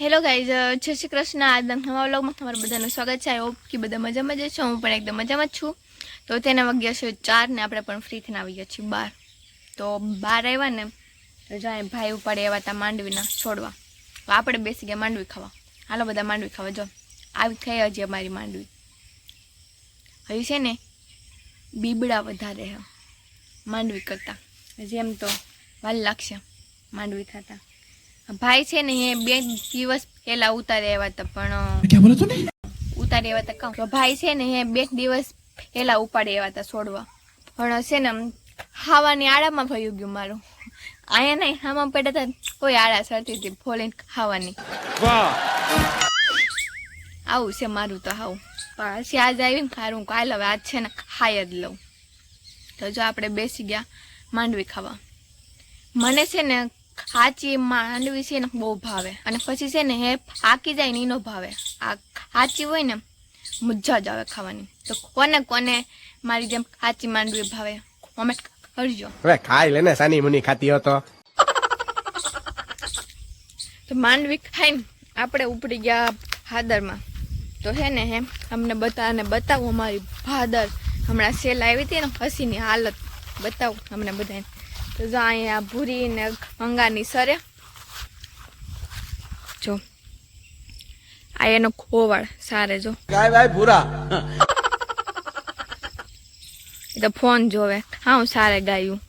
Hello guys જય શ્રી કૃષ્ણ. આજના નવા વ્લોગમાં તમારું બધાનું સ્વાગત છે. આઈ હોપ કે બધા મજામાં જ છો હું પણ એકદમ મજામાં જ છું. તો તેના વાગ્યા છે ચાર ને આપણે પણ ફ્રી થઈને આવી ગયા છીએ બહાર તો બહાર આવ્યા ને જાણે ભાઈ ઉપાડે આવ્યા હતા માંડવીના છોડવા. તો આપણે બેસી ગયા માંડવી ખાવા. હાલો બધા માંડવી ખાવા જો આવી થઈ હજી અમારી માંડવી. હજી છે ને, બીબડા વધારે માંડવી કરતાં. હજી એમ તો વાલ લાગશે. માંડવી થતા ભાઈ છે ને એ બે દિવસ પેલા ઉતારી આવ્યા હતા પણ ઉતારી આવ્યા હતા કહું ભાઈ છે ને એ બે દિવસ પેલા ઉપાડી આવ્યા હતા છોડવા. પણ છે ને ખાવાની આડામાં ભયું ગયું મારું. અહીંયા નહીં હામાં પડ્યા હતા કોઈ આડા સરતી હતી ફોલીને ખાવાની. આવું છે મારું તો હાવ. પછી આજ આવીને ખારું કાલ હવે આજ છે ને ખાઈ જ લઉં. તો જો આપણે બેસી ગયા માંડવી ખાવા. મને છે ને ખાચી માંડવી છે ને બહુ ભાવે. અને પછી છે ને હે પાકી જાય ને એનો ભાવે. આ હાચી હોય ને મજા જ આવે ખાવાની. તો કોને કોને મારી જેમ હાચી માંડવી ભાવે કોમેન્ટ કરજો. હવે ખાઈ લેને સાની મુની ખાતી હતો તો. માંડવી ખાઈને આપણે ઉપડી ગયા ભાદરમાં. તો હે ને હે અમને બધાને બતાવું અમારી ભાદર. હમણાં સેલ આવી હતી ને હસીની હાલત. બતાવું અમને બધાને. જો અહીંયા ભૂરી ને ગંગાની સરે. જો. આ એનો ખોવાળ સારે જો. ગાય ભાઈ ભૂરા. એ તો ફોન જોવે. હા હું સારે ગાયું.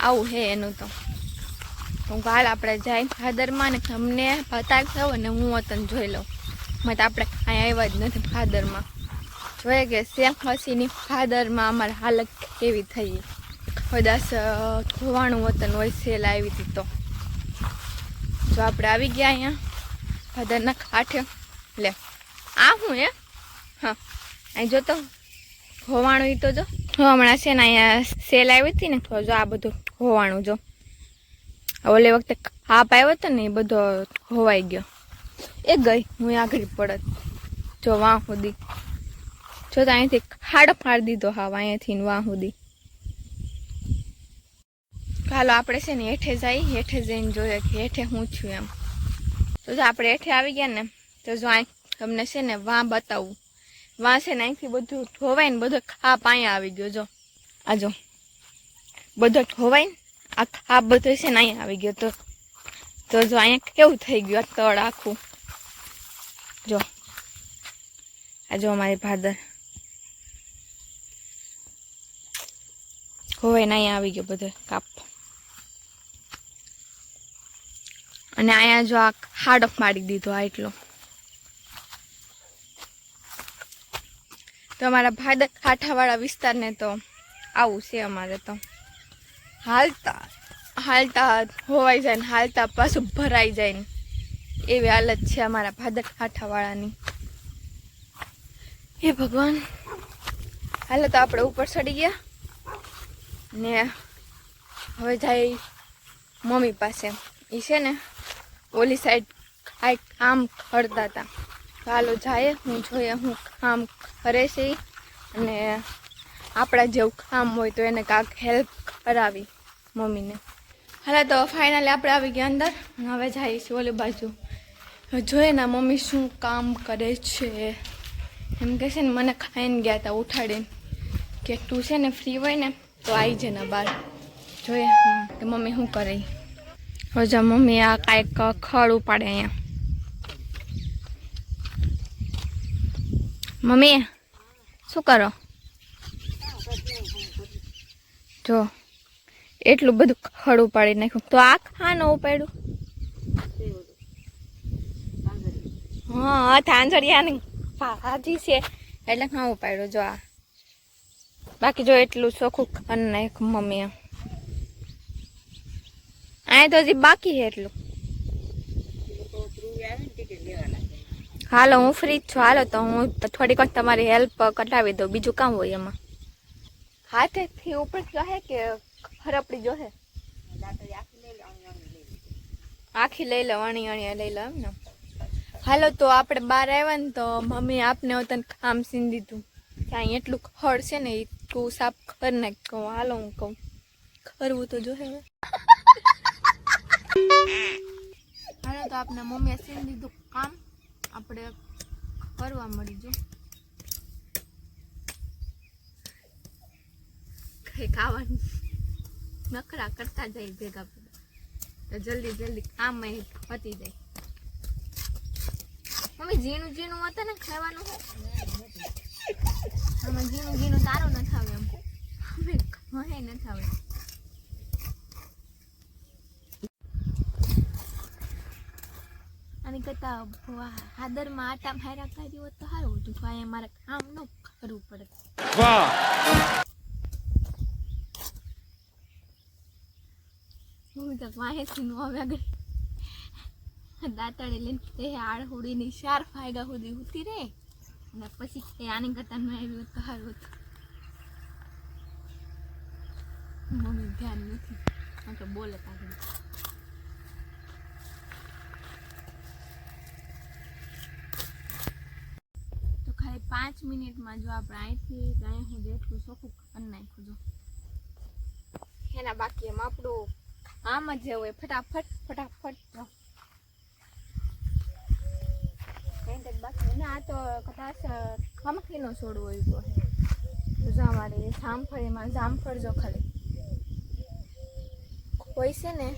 આવું હે એનું તો. હું કાલ આપણે જાય ભાદરમાં ને તમને બતાવી થયો ને હું તને જોઈ લઉં. મત આપણે અહીંયા આવ્યા જ નથી ભાદરમાં. જોઈએ કે શેખ હસીની ભાદરમાં અમારી હાલત કેવી થઈ? કદાચ ધોવાણું વતન હોય સેલ આવી હતી તો. જો આપણે આવી ગયા અહીંયા, ભાદરના કાંઠે લે, આ હું એ હા, અહીં જો તો હોવાણું ઈ તો જો. હમણાં છે ને અહીંયા સેલ આવી હતી ને, તો જો આ બધું હોવાણું જો. ઓલે વખતે હાપ આવ્યો હતો ને, એ બધો હોવાઈ ગયો. એ ગઈ, હું આગળ પડત. જો વાં સુધી જો તો અહીંથી ખાડો પાડી દીધો હા અહીંયાથી વાહ સુધી હાલો, આપણે છે ને હેઠે જઈ, હેઠે જઈને જોઈએ કે હેઠે હું છું એમ. તો જો આપણે હેઠે આવી ગયા ને, તો જો અહીં તમને છે ને વાં બતાવું. વાં છે ને અહીંથી બધું ધોવાય ને બધો ખાપ અહીંયા આવી ગયો, જો. આ જો. બધો ધોવાય ને આ ખાપ બધો છે ને અહીંયા આવી ગયો, તો. તો જો અહીંયા કેવું થઈ ગયું તળ આખું. જો. આ જો અમારી ભાદર. ધોવાય ને અહીંયા આવી ગયો બધો કાપ. અને અહીંયા જો આ હાડફ મારી દીધો આ એટલો. તો અમારા ભાદર કાંઠાવાળા વિસ્તારને તો આવું છે અમારે તો. હાલતા હાલતા હોવાઈ જાય ને હાલતા પાછું ભરાઈ જાય ને. એવી હાલત છે અમારા ભાદર કાંઠાવાળાની હે ભગવાન. હાલો તો આપણે ઉપર ચડી ગયા. ને હવે જાય મમ્મી પાસે. એ છે ને ઓલી સાઈડ આ કામ કરતા હતા ચાલો જાય, હું જોઈએ હું કામ કરે છે. અને આપણા જેવું કામ હોય તો એને કાંક હેલ્પ કરાવી મમ્મીને. હાલે તો ફાઇનલી આપણે આવી ગયા અંદર. હવે છીએ ઓલી બાજુ. જોઈએ ને મમ્મી શું કામ કરે છે. એમ કહે છે ને મને ખાઈને ગયા હતા ઉઠાડીને. કે તું છે ને ફ્રી હોય ને તો આવી જાય ને બહાર જોઈએ તો મમ્મી શું કરે હજા, મમ્મી, આ કાંઈક ખડ ઉપાડે અહીંયા. મમ્મી, શું કરો? જો, એટલું બધું ખડ ઉપાડી નાખ્યું. તો આ ખાનો ઉપાડ્યું. હા થાંજડિયાની ભાજી છે. એટલે હા ઉપાડ્યું, જો આ. બાકી જો એટલું ચોખ્ખું કરી નાખ્યું મમ્મીએ. આ તો હજી બાકી છે એટલું. હાલો, હું ફ્રી જ છું. હાલો, તો હું થોડીક વાર તમારી હેલ્પ કટાવી દઉં. બીજું કામ હોય એમાં. હાથેથી ઉપર જોહે કે ખરપડી જોહે આખી લઈ લો અણી અણી લઈ લો એમ ને. હાલો, તો આપણે બહાર આવ્યા ને તો મમ્મી આપને તને કામ સીન દીધું. ત્યાં એટલું ખડ છે ને એ તું સાફ કર ને કહું હાલો હું કહું કરવું તો જોહે હવે તો આપણે મમ્મીએ સીન દીધું કામ. આપણે કરવા મળી જો કઈ ખાવાનું? નખરા કરતા જાય ભેગા તો જલ્દી જલ્દી કામ પતી જાય. મમ્મી, ઝીણું ઝીણું હતા ને ખાવાનું? અમે ઝીણું ઝીણું તારું ન થાવે એમ. હવે ન થાવે. અને કરતા હાદરમાં આટા માર્યા કરી હોત તો સારું હતું. ભાઈ મારે કામ ન કરવું પડે. હું તો વાહેથી નો હવે આગળ. દાંતડે લઈને તે હોડી ની ચાર ફાયદા સુધી ઉતી રે અને પછી એ આની કરતા ન તો સારું હતું. મમ્મી ધ્યાન નથી કે બોલે આગળ તો ખાલી પાંચ મિનિટમાં જો આપણે અહીંથી ત્યાં હું જેટલું ચોખ્ખું કરી નાખ્યું જો. એના બાકી એમ આપણું આમ જ જવું ફટાફટ ફટાફટ જો કંઈ કંઈક બાકી ના તો કદાચ ખમખીનો છોડ હોય તો તો જો જામફળ જામફળ જો ખાલી. કોઈ છે ને,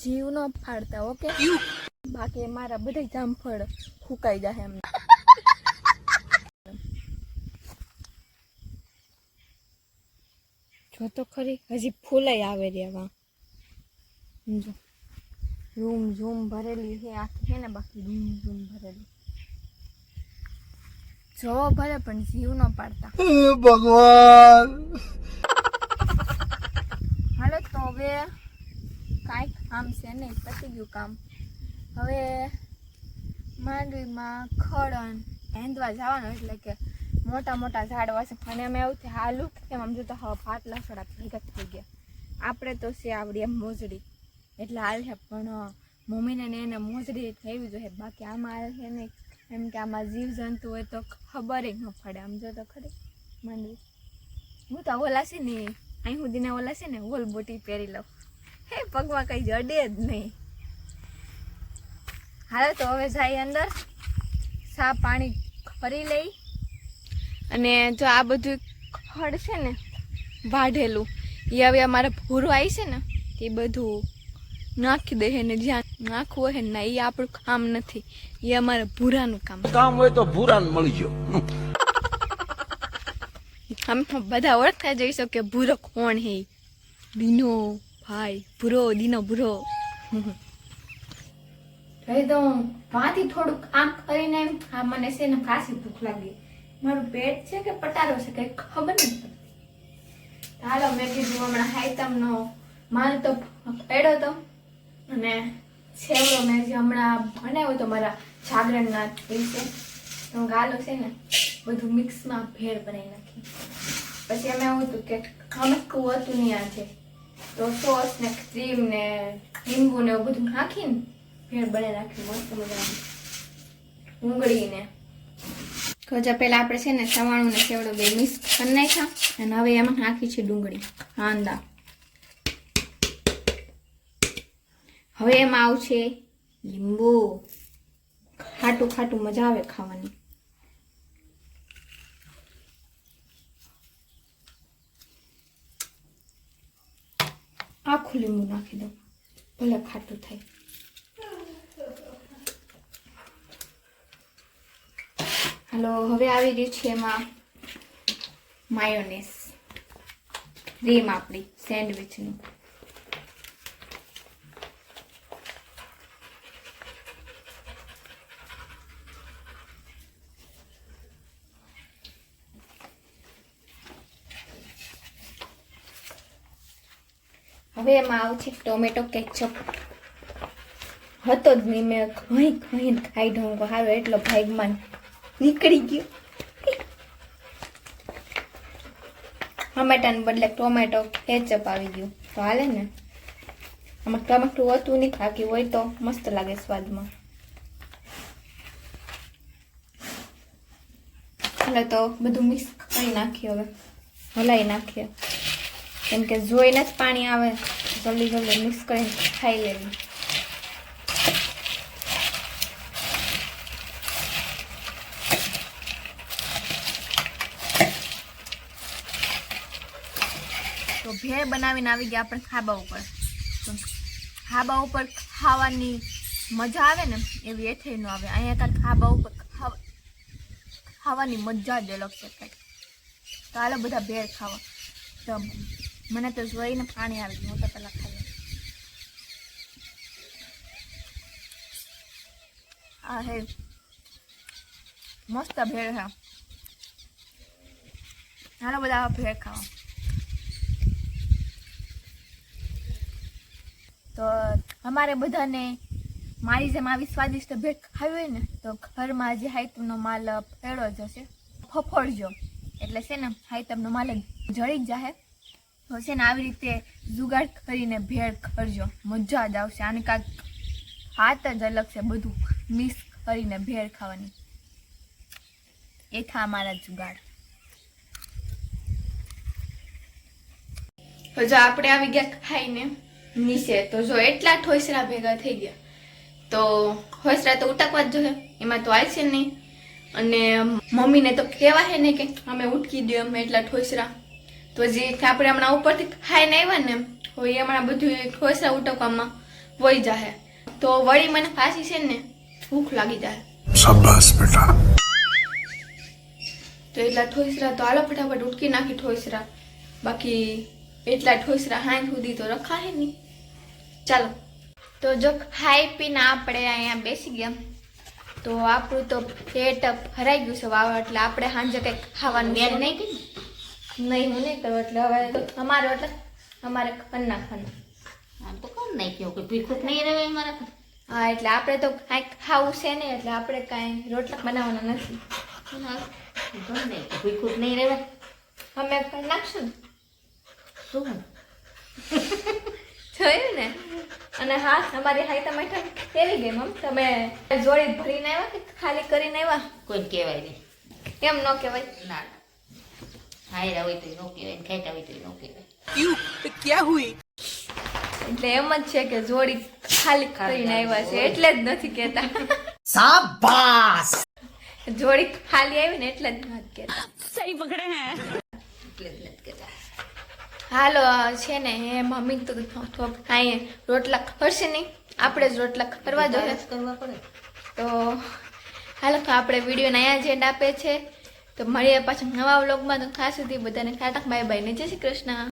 જીવ નો ફાડતા, ઓકે? બાકી મારા બધા જામફળ ફૂકાઈ જાય એમ જો તો ખરી, હજી ફૂલાઈ આવે સમજો? રૂમ ઝૂમ ભરેલી છે આખી છે ને બાકી રૂમ ઝૂમ ભરેલી. જો ભલે પણ જીવ ન પાડતા. ભગવાન. હાલો તો હવે કાંઈક કામ છે નહીં પતી ગયું કામ. હવે માંડવીમાં ખડન હેંદવા જવાનું એટલે કે મોટા મોટા ઝાડ વાસે. અને અમે એવું થયું હાલું એમ આમ જોતા હવે પાટલા લસડા ભેગા થઈ ગયા. આપણે તો છે આવડી એમ મોજડી. એટલે હાલ છે પણ મમ્મીને ને એને મોજડી થવી જોઈએ. બાકી આમાં હાલ છે ને એમ કે આમાં જીવજંતુ હોય તો ખબર ન પડે. આમ જો તો ખરી. મંદિર હું તો ઓલા છે ને, અહીં સુધીના ઓલા છે ને, હોલ બોટી પહેરી લઉં. હે, પગમાં કંઈ જડે જ નહીં. હાલો તો હવે જાય અંદર. સા પાણી ફરી લઈ. અને જો આ બધું ખડ છે ને, વાઢેલું એ હવે અમારે ભૂરો આવી છે ને એ બધું નાખી દે ને જ્યાં નાખવું હોય ને એ આપણું કામ નથી. એ અમારે ભૂરાનું કામ કામ હોય તો ભૂરાન મળી ગયો. અમે બધા ઓળખતા જઈશું કે ભૂરો કોણ હે દીનો ભાઈ ભૂરો દીનો ભૂરો. હવે તો વાંથી થોડુંક આમ કરીને એમ આ મને છે ને કાશી ભૂખ લાગી. મારું પેટ છે કે પટારો છે કઈ ખબર નથી પડતી. હાલો મેં કીધું હમણાં હાઈતમનો માલ તો પડ્યો તો. અને છેવડો મેં જે હમણાં બનાવ્યો તો મારા જાગરણના દિવસે, તો ગાલો છે ને, બધું મિક્સમાં ભેળ બનાવી નાખી. પછી અમે એવું હતું કે ખમકું હતું નહીં આજે. તો સોસ ને ક્રીમ ને લીંબુ ને એવું બધું નાખીને ભેળ બનાવી નાખી, મસ્ત મજાની. તો પહેલાં આપણે છે ને સવાણું ને સેવડો બે મિક્સ કરી નાખ્યા અને હવે એમાં નાખી છે ડુંગળી કાંદા હવે એમાં આવશે લીંબુ. ખાટું ખાટું મજા આવે ખાવાની. આખું લીંબુ નાખી દઉં. ભલે ખાટું થાય. હાલો, હવે આવી ગયું છે એમાં માયોનેસ. ક્રીમ આપણી, સેન્ડવિચની. હવે એમાં આવશે ટોમેટો કેચઅપ. હતો જ નહીં મેં ઘણી ઘણી ખાઈ ઢોંગો સારો એટલો ભાગમાં નીકળી ગયો. ટમેટાને બદલે ટોમેટો કેચઅપ આવી ગયું. તો હાલે ને? આમાં ટમેટું હોતું નહીં બાકી હોય તો મસ્ત લાગે સ્વાદમાં. હાલે, તો બધું મિક્સ કરી નાખીએ હવે. હલાવી નાખીએ. કેમ કે જોઈને જ પાણી આવે. જલ્દી જલ્દી મિક્સ કરીને ખાઈ લેવી. તો ભેળ બનાવીને આવી ગયા આપણે ખાબા ઉપર. ખાબા ઉપર ખાવાની મજા આવે ને, એવી એ થઈ ન આવે. અહીંયા તાર ખાબા ઉપર ખાવાની મજા જ અલગ છે કંઈક. તો બધા ભેળ ખાવા. તો મને તો જોઈને પાણી આવી ગયું, હું તો પહેલાં ખાઈ આ હે, મસ્ત ભેળ છે હાલો બધા ભેળ ખાવા. તો અમારે બધાને મારી જેમ આવી સ્વાદિષ્ટ ભેળ ખાવી હોય ને, તો ઘરમાં જે હાઈતમનો માલ ફેળો જ હશે. ફફડજો. એટલે છે ને હાઈતમનો માલ જળી જાહે. છે ને આવી રીતે જુગાડ કરીને ભેળ કરજો મજા જ આવશે. આને કાંઈક હાથ જ અલગ છે બધું. મિક્સ કરીને ભેળ ખાવાની. એ થા અમારા જુગાડ. તો આપણે આવી ગયા ખાઈને નીચે. તો જો એટલા ઠોસરા ભેગા થઈ ગયા. તો ઠોસરા તો ઉટકવા જ જોઈએ. એમાં તો આવશે નહીં. અને મમ્મીને તો કહેવા હે ને કે અમે ઉટકી દઈએ, અમે એટલા ઠોસરા પછી આપણે હમણાં ઉપરથી ખાઈને આવ્યા ને તો એ હમણાં બધું ઠોસરા ઉટકવામાં વહી જાહે. તો વળી મને ફાંસી છે ને ભૂખ લાગી જાય શાબાશ બેટા. તો એટલા ઠોસરા તો આલો ફટાફટ ઉટકી નાખી ઠોસરા. બાકી એટલા ઠોસરા હાંજ સુધી તો રખાય નહીં. ચાલો. તો જો ખાઈ પીને આપણે અહીંયા બેસી ગયા. તો આપણું તો પેટ ભરાઈ ગયું છે વાવ એટલે આપણે સાંજે કંઈક ખાવાનું નહીં કહીએ નહીં હું નહીં કરું એટલે હવે અમારો એટલે અમારે ખન નાખવાનું. આમ તો કોણ નાખ્યો કે ભીખું નહીં રહે અમારે હા એટલે આપણે તો કાંઈક ખાવું છે ને એટલે આપણે કાંઈ રોટલા બનાવવાના નથી. ભીખું નહીં રહે અમે કરી નાખશું ને? શું? થયું ને? અને હા તમારી હાઈ તમે કેવી ગઈ મમ? તમે જોડી ભરીને આવ્યા કે ખાલી કરીને આવ્યા? કોઈ કહેવાય નહીં. એમ ન કહેવાય. ના. હાયરા હોય તો નો કહેવાય ખેટા હોય તો નો કહેવાય ક્યાં હોય એટલે એમ જ છે કે જોડી ખાલી કરીને આવ્યા છે એટલે જ નથી કહેતા. સાબાસ! જોડી ખાલી આવી ને એટલે જ નથી કહેતા. સહી પકડે હે. એટલે જ નથી કહેતા. હાલો છે ને હે મમ્મી તો થોક આયે રોટલા ખરશે નહીં? આપણે જ રોટલા કરવા જોઈએ. કરવા પડે. તો હાલો તો આપણે વિડીયોને અહીંયા જેન્ડ આપે છે. તો મળીએ પાછા નવા વ્લોગમાં તો ખાસ સુધી બધાને ટાટા બાય બાય ને જય શ્રી કૃષ્ણ.